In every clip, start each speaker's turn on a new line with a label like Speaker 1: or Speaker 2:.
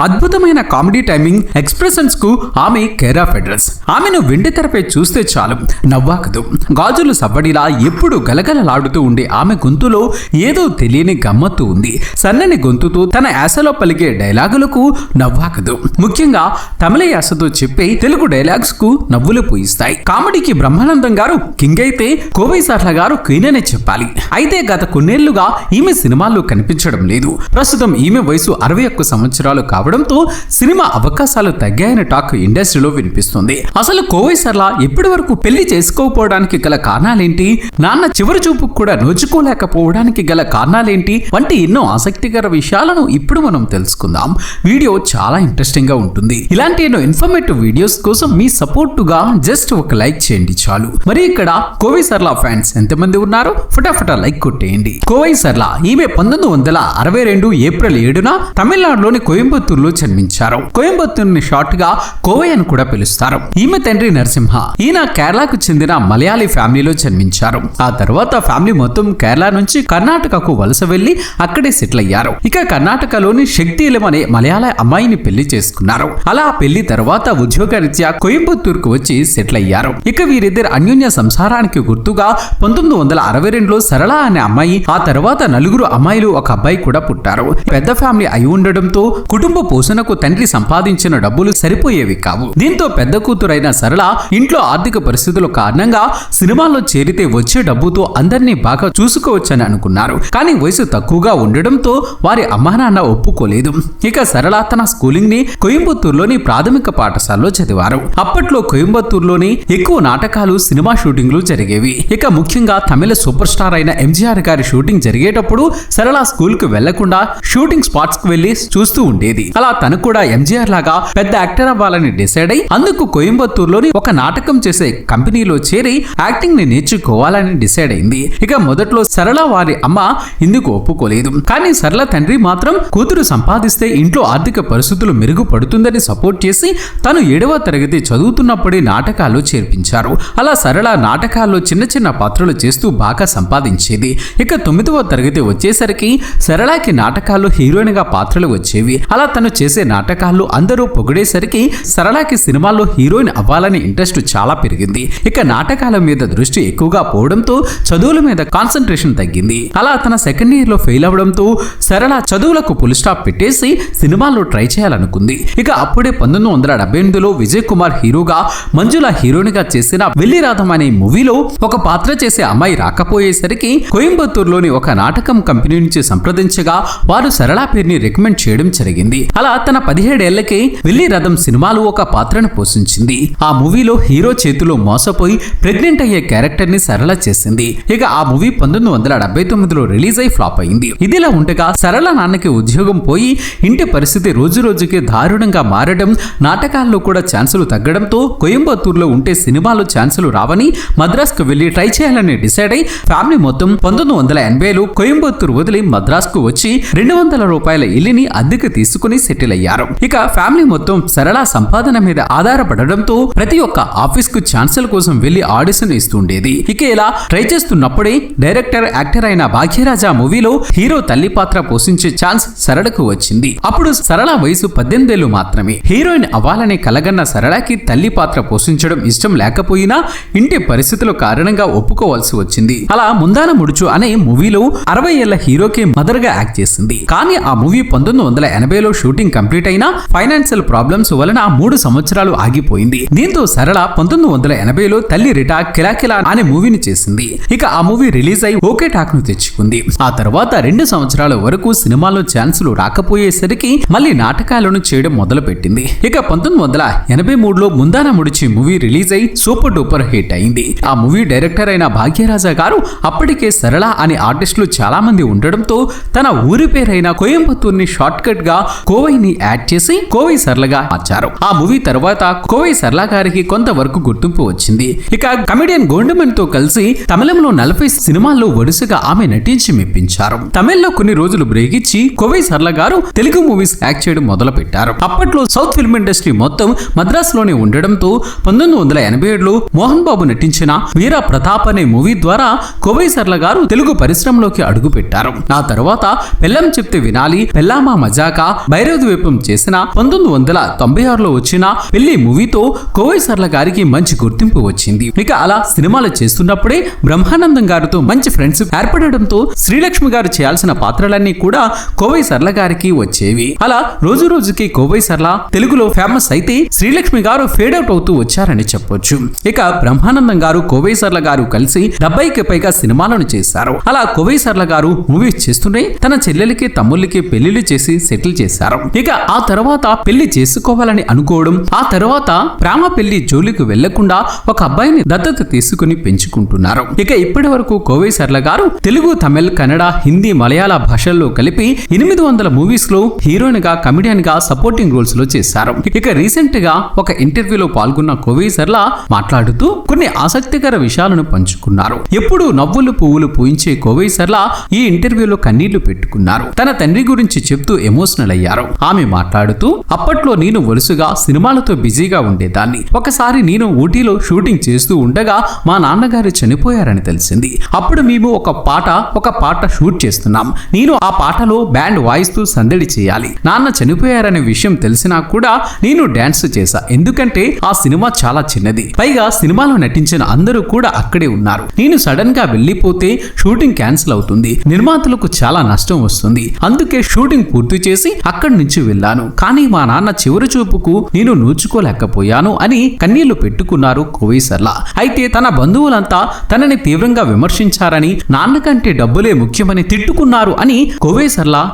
Speaker 1: అద్భుతమైన comedy timing ఎక్స్ప్రెషన్స్కు ఆమె కేరా Federal's ఆమెను వెండి తెరపై చూస్తే చాలు. నవ్వాకదు. గాజులు సవ్వడిలా ఎప్పుడు గలగలలాడుతూ ఉండే ఆమె గొంతులో ఏదో తెలియని గమ్మత్తు ఉంది. సన్నని గొంతుతో తన యాసలో పలికే డైలాగులకు నవ్వాకదు. ముఖ్యంగా తమిళ యాసతో చెప్పే తెలుగు డైలాగ్స్కు నవ్వులు పూయిస్తాయి. కామెడీకి బ్రహ్మానందం గారు కింగ్ అయితే కోవై సార్ల గారు క్వీన్ అనే చెప్పాలి. అయితే గత కొన్నేళ్ళుగా ఈమె సినిమాల్లో కనిపించడం లేదు. ప్రస్తుతం ఈమె వయసు అరవై ఒక్క సంవత్సరాలు కావాలి కావడంతో సినిమా అవకాశాలు తగ్గాయని టాక్ ఇండస్ట్రీలో వినిపిస్తుంది. అసలు కోవై సర్లా ఇప్పటి వరకు పెళ్ళి చేసుకోకపోవడానికి గల కారణాలేంటి? నాన్న చివరి చూపుకు కూడా నోచుకోలేకపోవడానికి గల కారణాలేంటి? వంటి ఎన్నో ఆసక్తికర విషయాలను ఇప్పుడు మనం తెలుసుకుందాం. వీడియో చాలా ఇంట్రెస్టింగ్గా ఉంటుంది. ఇలాంటి ఎన్నో ఇన్ఫర్మేటివ్ వీడియోస్ కోసం మీ సపోర్ట్గా జస్ట్ ఒక లైక్ చేయండి చాలు. మరి ఇక్కడ కోవై సర్లా ఫ్యాన్స్ ఎంతమంది ఉన్నారో ఫటాఫటా లైక్ కొట్టేయండి. కోవై సర్లా ఈమె పంతొమ్మిది వందల అరవై రెండు ఏప్రిల్ ఏడున తమిళనాడులోని కోయంబత్తూరు కోయంబత్తూరులో జన్మించారు. కోయంబత్తూరుని షార్ట్గా కోవై అని కూడా పిలుస్తారు. ఈమె తండ్రి నరసింహ. ఈయన కేరళకు చెందిన మలయాళీ ఫ్యామిలీలో జన్మించారు. ఆ తర్వాత ఫ్యామిలీ మొత్తం కేరళ నుంచి కర్ణాటకకు వలస వెళ్ళి అక్కడే సెటిల్ అయ్యారు. ఇక కర్ణాటకలోని శక్తిలం అనే మలయాళ అమ్మాయిని పెళ్ళి చేసుకున్నారు. అలా పెళ్ళి తర్వాత ఉద్యోగరీత్యా కోయంబత్తూరుకు వచ్చి సెటిల్ అయ్యారు. ఇక వీరిద్దరు అన్యోన్య సంసారానికి గుర్తుగా పంతొమ్మిది వందల అరవై రెండులో సరళ అనే అమ్మాయి ఆ తర్వాత నలుగురు అమ్మాయిలు ఒక అబ్బాయి కూడా పుట్టారు. పెద్ద ఫ్యామిలీ అయి ఉండడంతో కుటుంబ పోషణకు తండ్రి సంపాదించిన డబ్బులు సరిపోయేవి కావు. దీంతో పెద్ద కూతురైన సరళ ఇంట్లో ఆర్థిక పరిస్థితుల కారణంగా సినిమాల్లో చేరితే వచ్చే డబ్బుతో అందరినీ బాగా చూసుకోవచ్చని అనుకున్నారు. కానీ వయసు తక్కువగా ఉండడంతో వారి అమ్మా నాన్న ఒప్పుకోలేదు. ఇక సరళ తన స్కూలింగ్ని కోయంబత్తూరులోని ప్రాథమిక పాఠశాలలో చదివారు. అప్పట్లో కోయంబత్తూరులోని ఎక్కువ నాటకాలు సినిమా షూటింగ్లు జరిగేవి. ఇక ముఖ్యంగా తమిళ సూపర్ స్టార్ అయిన ఎంజీఆర్ గారి షూటింగ్ జరిగేటప్పుడు సరళ స్కూల్కు వెళ్ళకుండా షూటింగ్ స్పాట్స్కు వెళ్ళి చూస్తూ ఉండేది. అలా తను కూడా ఎంజీఆర్ లాగా పెద్ద యాక్టర్ అవ్వాలని డిసైడ్ అయి అందుకు కోయంబత్తూరులోని ఒక నాటకం చేసే కంపెనీలో చేరి యాక్టింగ్ని నేర్చుకోవాలని డిసైడ్ అయింది. ఇక మొదట్లో సరళ వారి అమ్మ ఇందుకు ఒప్పుకోలేదు. కానీ సరళ తండ్రి మాత్రం కూతురు సంపాదిస్తే ఇంట్లో ఆర్థిక పరిస్థితులు మెరుగుపడుతుందని సపోర్ట్ చేసి తను ఏడవ తరగతి చదువుతున్నప్పుడే నాటకాల్లో చేర్పించారు. అలా సరళ నాటకాల్లో చిన్న చిన్న పాత్రలు చేస్తూ బాగా సంపాదించేది. ఇక తొమ్మిదవ తరగతి వచ్చేసరికి సరళకి నాటకాల్లో హీరోయిన్గా పాత్రలు వచ్చేవి. అలా తను చేసే నాటకాలు అందరూ పొగిడేసరికి సరళకి సినిమాల్లో హీరోయిన్ అవ్వాలని ఇంట్రెస్ట్ చాలా పెరిగింది. ఇక నాటకాల మీద దృష్టి ఎక్కువగా పోవడంతో చదువుల మీద కాన్సన్ట్రేషన్ తగ్గింది. అలా తన సెకండ్ ఇయర్లో ఫెయిల్ అవడంతో సరళ చదువులకు పుల్ స్టాప్ పెట్టేసి సినిమాల్లో ట్రై చేయాలనుకుంది. ఇక అప్పుడే పంతొమ్మిది వందల డెబ్బై ఎనిమిదిలో విజయ్ కుమార్ హీరోగా మంజుల హీరోయిన్గా చేసిన వెల్లి రాధం అనే మూవీలో ఒక పాత్ర చేసే అమ్మాయి రాకపోయేసరికి కోయంబత్తూరులోని ఒక నాటకం కంపెనీ నుంచి సంప్రదించగా వారు సరళ పేరుని రికమెండ్ చేయడం జరిగింది. అలా తన పదిహేడేళ్ళకే వెల్లి రథం సినిమాలో ఒక పాత్రను పోషించింది. ఆ మూవీలో హీరో చేతిలో మోసపోయి ప్రెగ్నెంట్ అయ్యే క్యారెక్టర్ని సరళ చేసింది. ఇక ఆ మూవీ పంతొమ్మిది వందల డెబ్బై తొమ్మిదిలో రిలీజ్ అయి ఫ్లాప్ అయింది. ఇదిలా ఉండగా సరళ నాన్నకి ఉద్యోగం పోయి ఇంటి పరిస్థితి రోజు రోజుకి దారుణంగా మారడం నాటకాల్లో కూడా ఛాన్సులు తగ్గడంతో కోయంబత్తూరులో ఉంటే సినిమాలు ఛాన్సులు రావని మద్రాస్కు వెళ్ళి ట్రై చేయాలని డిసైడ్ అయి ఫ్యామిలీ మొత్తం పంతొమ్మిది వందల ఎనభైలో కోయంబత్తూరు వదిలి మద్రాస్కు వచ్చి రెండు వందల రూపాయల ఇల్లుని అద్దెకు తీసుకుని సెటిల్ అయ్యారు. ఇక ఫ్యామిలీ మొత్తం సరళ సంపాదన మీద ఆధారపడడంతో ప్రతి ఒక్క ఆఫీస్కు ఛాన్సల్ కోసం వెళ్ళి ఆడిషన్ ఇస్తుండేది. ఇక ఇలా ట్రై చేస్తున్నప్పుడే డైరెక్టర్ యాక్టర్ అయిన భాగ్యరాజా మూవీలో హీరో తల్లి పాత్ర పోషించే ఛాన్స్ సరళకు వచ్చింది. అప్పుడు సరళ వయసు పద్దెనిమిదేళ్ళు మాత్రమే. హీరోయిన్ అవ్వాలని కలగన్న సరళకి తల్లి పాత్ర పోషించడం ఇష్టం లేకపోయినా ఇంటి పరిస్థితుల కారణంగా ఒప్పుకోవాల్సి వచ్చింది. అలా ముందాన ముడుచు అనే మూవీలో అరవై ఏళ్ళ హీరోకి మదర్గా యాక్ట్ చేసింది. కానీ ఆ మూవీ పంతొమ్మిది వందల ఎనభైలో షూటింగ్ కంప్లీట్ అయినా ఫైనాన్షియల్ ప్రాబ్లమ్స్ వలన మూడు సంవత్సరాలు ఆగిపోయింది. దీంతో సరళ పంతొమ్మిది వందల ఎనభైలో తల్లి రిటా కిలాకిలా అనే మూవీని చేసింది. ఇక ఆ మూవీ రిలీజ్ అయి ఓకే టాక్ను తెచ్చుకుంది. ఆ తర్వాత రెండు సంవత్సరాల వరకు సినిమాలో ఛాన్సులు రాకపోయేసరికి మళ్ళీ నాటకాలను చేయడం మొదలు పెట్టింది ఇక పంతొమ్మిది వందల ఎనభై మూడులో ముందాన ముడిచి మూవీ రిలీజ్ అయి సూపర్ డూపర్ హిట్ అయింది. ఆ మూవీ డైరెక్టర్ అయిన భాగ్యరాజా గారు అప్పటికే సరళ అనే ఆర్టిస్టులు చాలా మంది ఉండడంతో తన ఊరి పేరైన కోయంబత్తూర్ని షార్ట్ కట్గా కోవైని యాడ్ చేసి కోవై సరళగా మార్చారు. ఆ మూవీ తర్వాత కోవై సర్లా గారికి కొంతవరకు గుర్తింపు వచ్చింది. ఇక కమెడియన్ గోండమన్తో కలిసి తమిళంలో నలభై సినిమాల్లో వరుసగా ఆమె నటించి మెప్పించారు. తమిళ్ళో కొన్ని రోజులు బ్రేక్ ఇచ్చి కోవై సరళ గారు తెలుగు మూవీస్ యాక్ట్ చేయడం మొదలు పెట్టారు అప్పట్లో సౌత్ ఫిల్మ్ ఇండస్ట్రీ మొత్తం మద్రాసులోనే ఉండడంతో పంతొమ్మిది వందల ఎనభై ఏడులో మోహన్ బాబు నటించిన వీర ప్రతాప్ అనే మూవీ ద్వారా కోవై సర్ల గారు తెలుగు పరిశ్రమలోకి అడుగుపెట్టారు. ఆ తర్వాత పెళ్ళం చెప్తే వినాలి పెళ్ళామా మజాకా బైర భైరవ చేసిన పంతొమ్మిది వందల తొంభై ఆరులో వచ్చిన పెళ్ళి మూవీతో కోవై సర్ల గారికి మంచి గుర్తింపు వచ్చింది. ఇక అలా సినిమాలు చేస్తున్నప్పుడే బ్రహ్మానందం గారితో మంచి ఫ్రెండ్స్ ఏర్పడడంతో శ్రీలక్ష్మి గారు చేయాల్సిన పాత్రలన్నీ కూడా కోవై సర్ల గారికి వచ్చేవి. అలా రోజు రోజుకి కోవై సర్ల తెలుగులో ఫేమస్ అయితే శ్రీలక్ష్మి గారు ఫేడ్ అవుట్ అవుతూ వచ్చారని చెప్పొచ్చు. ఇక బ్రహ్మానందం గారు కోవై సర్ల గారు కలిసి డెబ్బైకి పైగా సినిమాలను చేశారు. అలా కోవై సర్ల గారు మూవీస్ చేస్తూనే తన చెల్లెలకి తమ్ముళ్ళకి పెళ్ళిళ్ళు చేసి సెటిల్ చేశారు. ఇక ఆ తర్వాత పెళ్ళి చేసుకోవాలని అనుకోవడం ఆ తర్వాత ప్రేమ పెళ్ళి జోలికి వెళ్ళకుండా ఒక అబ్బాయిని దత్తత తీసుకుని పెంచుకుంటున్నారు. ఇక ఇప్పటి వరకు కోవై సర్ల గారు తెలుగు తమిళ్ కన్నడ హిందీ మలయాళ భాషల్లో కలిపి ఎనిమిది వందల మూవీస్లో హీరోయిన్గా కమిడియన్గా సపోర్టింగ్ రోల్స్లో చేశారు. ఇక రీసెంట్గా ఒక ఇంటర్వ్యూలో పాల్గొన్న కోవై సర్ల మాట్లాడుతూ కొన్ని ఆసక్తికర విషయాలను పంచుకున్నారు. ఎప్పుడు నవ్వులు పువ్వులు పూయించే కోవై సర్ల ఈ ఇంటర్వ్యూలో కన్నీళ్ళు పెట్టుకున్నారు. తన తండ్రి గురించి చెప్తూ ఎమోషనల్ అయ్యారు. ఆమె మాట్లాడుతూ అప్పట్లో నేను వరుసగా సినిమాలతో బిజీగా ఉండేదాన్ని. ఒకసారి నేను ఊటీలో షూటింగ్ చేస్తూ ఉండగా మా నాన్నగారు చనిపోయారని తెలిసింది. అప్పుడు మేము ఒక పాట ఒక పాట షూట్ చేస్తున్నాం. నేను ఆ పాటలో బ్యాండ్ వాయిస్తూ సందడి చేయాలి. నాన్న చనిపోయారనే విషయం తెలిసినా కూడా నేను డాన్స్ చేశా. ఎందుకంటే ఆ సినిమా చాలా చిన్నది. పైగా సినిమాలో నటించిన అందరూ కూడా అక్కడే ఉన్నారు. నేను సడన్గా వెళ్ళిపోతే షూటింగ్ క్యాన్సిల్ అవుతుంది. నిర్మాతలకు చాలా నష్టం వస్తుంది. అందుకే షూటింగ్ పూర్తి చేసి అక్కడి నుంచి వెళ్ళాను. కానీ మా నాన్న చివరి చూపుకు నేను నూచుకోలేకపోయాను అని కన్నీళ్ళు పెట్టుకున్నారు కోవేసర్లా అయితే తన బంధువులంతా తనని తీవ్రంగా విమర్శించారని నాన్న కంటే డబ్బులే ముఖ్యమని తిట్టుకున్నారు అని కోవై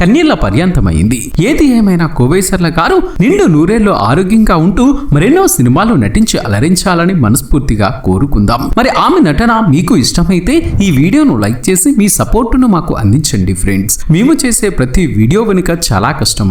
Speaker 1: కన్నీళ్ళ పర్యంతమైంది. ఏది ఏమైనా కోవేసర్ల గారు నిండు నూరేళ్ళు ఆరోగ్యంగా ఉంటూ మరెన్నో సినిమాలు నటించి అలరించాలని మనస్ఫూర్తిగా కోరుకుందాం. మరి ఆమె నటన మీకు ఇష్టమైతే ఈ వీడియోను లైక్ చేసి మీ సపోర్టును మాకు అందించండి ఫ్రెండ్స్. మేము చేసే ప్రతి వీడియో వెనుక చాలా కష్టం